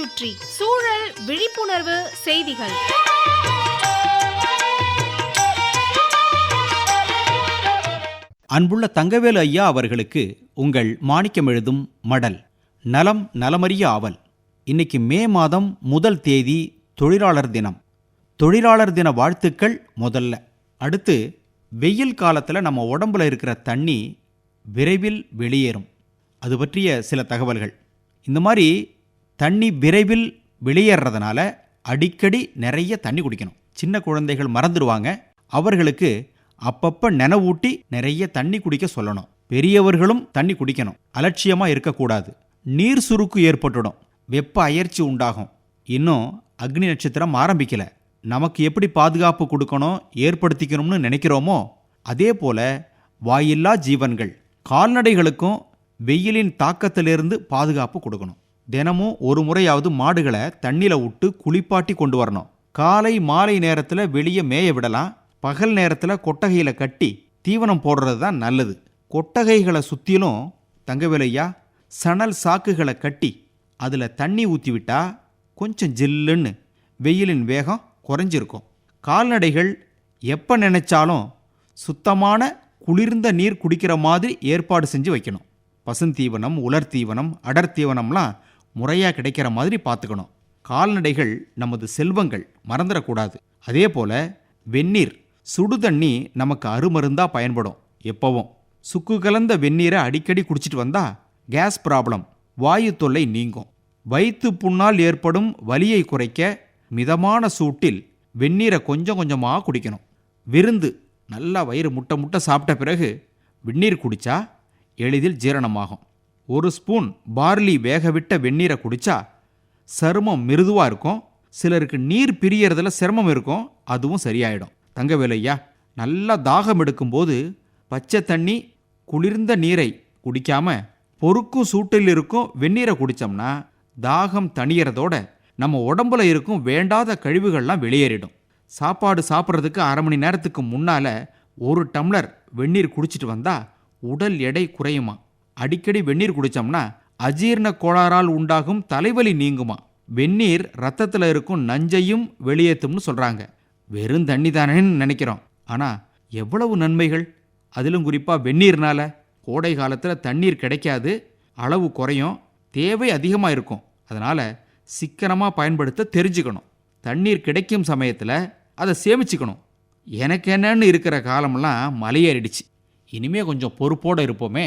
சுற்றி சூழல் விழிப்புணர்வு செய்திகள். அன்புள்ள தங்கவேலு ஐயா அவர்களுக்கு உங்கள் மாணிக்கம் எழுதும் மடல் நலம் நலமறிய ஆவல். இன்னைக்கு மே மாதம் முதல் தேதி தொழிலாளர் தினம். தொழிலாளர் தின வாழ்த்துக்கள் முதல்ல. அடுத்து வெயில் காலத்தில் நம்ம உடம்புல இருக்கிற தண்ணி விரைவில் வெளியேறும். அது பற்றிய சில தகவல்கள். இந்த மாதிரி தண்ணி விரைவில் வெளியேறதுனால அடிக்கடி நிறைய தண்ணி குடிக்கணும். சின்ன குழந்தைகள் மறந்துடுவாங்க. அவர்களுக்கு அப்பப்போ நினவூட்டி நிறைய தண்ணி குடிக்க சொல்லணும். பெரியவர்களும் தண்ணி குடிக்கணும். அலட்சியமாக இருக்கக்கூடாது. நீர் சுருக்கு ஏற்பட்டுடும். வெப்ப அயற்சி உண்டாகும். இன்னும் அக்னி நட்சத்திரம் ஆரம்பிக்கல. நமக்கு எப்படி பாதுகாப்பு கொடுக்கணும் ஏற்படுத்திக்கணும்னு நினைக்கிறோமோ அதே போல வாயில்லா ஜீவன்கள் கால்நடைகளுக்கும் வெயிலின் தாக்கத்திலிருந்து பாதுகாப்பு கொடுக்கணும். தினமும் ஒரு முறையாவது மாடுகளை தண்ணியில் விட்டு குளிப்பாட்டி கொண்டு வரணும். காலை மாலை நேரத்தில் வெளியே மேய விடலாம். பகல் நேரத்தில் கொட்டகையில் கட்டி தீவனம் போடுறது தான் நல்லது. கொட்டகைகளை சுற்றிலும் தங்கவேலையா சணல் சாக்குகளை கட்டி அதில் தண்ணி ஊற்றி விட்டா கொஞ்சம் ஜில்லுன்னு வெயிலின் வேகம் குறைஞ்சிருக்கும். கால்நடைகள் எப்போ நினைச்சாலும் சுத்தமான குளிர்ந்த நீர் குடிக்கிற மாதிரி ஏற்பாடு செஞ்சு வைக்கணும். பசுந்தீவனம் உலர் தீவனம் அடர் தீவனம்லாம் முறையாக கிடைக்கிற மாதிரி பார்த்துக்கணும். கால்நடைகள் நமது செல்வங்கள் மறந்துடக்கூடாது. அதே போல் வெந்நீர் சுடு தண்ணி நமக்கு அருமருந்தா பயன்படும் எப்பவும். சுக்கு கலந்த வெந்நீரை அடிக்கடி குடிச்சிட்டு வந்தா கேஸ் ப்ராப்ளம் வாயு தொல்லை நீங்கும். வயிற்று புண்ணால் ஏற்படும் வலியை குறைக்க மிதமான சூட்டில் வெந்நீரை கொஞ்சம் கொஞ்சமாக குடிக்கணும். விருந்து நல்லா வயிறு முட்டை முட்டை சாப்பிட்ட பிறகு வெந்நீர் குடித்தா எளிதில் ஜீரணமாகும். ஒரு ஸ்பூன் பார்லி வேகவிட்ட வெந்நீரை குடித்தா சருமம் மிருதுவாக இருக்கும். சிலருக்கு நீர் பிரியறதுல சிரமம் இருக்கும். அதுவும் சரியாயிடும். தங்கவேலையா நல்லா தாகம் எடுக்கும்போது பச்சை தண்ணி குளிர்ந்த நீரை குடிக்காம பொறுக்கும் சூட்டில் இருக்கும் வெந்நீரை குடித்தோம்னா தாகம் தணியறதோட நம்ம உடம்புல இருக்கும் வேண்டாத கழிவுகள்லாம் வெளியேறிடும். சாப்பாடு சாப்பிட்றதுக்கு அரை மணி நேரத்துக்கு முன்னால் ஒரு டம்ளர் வெந்நீர் குடிச்சிட்டு வந்தால் உடல் எடை குறையுமா? அடிக்கடி வெந்நீர் குடித்தோம்னா அஜீரண கோளாறால் உண்டாகும் தலைவலி நீங்குமா? வெந்நீர் ரத்தத்தில் இருக்கும் நஞ்சையும் வெளியேற்றும்னு சொல்கிறாங்க வெறும் தண்ணி தானேன்னு நினைக்கிறோம். ஆனால் எவ்வளவு நன்மைகள்? அதிலும் குறிப்பாக வெந்நீர்னால கோடை காலத்தில் தண்ணீர் கிடைக்காது அளவு குறையும் தேவை அதிகமாக இருக்கும். அதனால் சிக்கனமாக பயன்படுத்த தெரிஞ்சுக்கணும். தண்ணீர் கிடைக்கும் சமயத்தில் அதை சேமிச்சுக்கணும். எனக்கு என்னன்னு இருக்கிற காலமெல்லாம் மலையேறிடுச்சு. இனிமே கொஞ்சம் பொறுப்போடு இருப்போமே.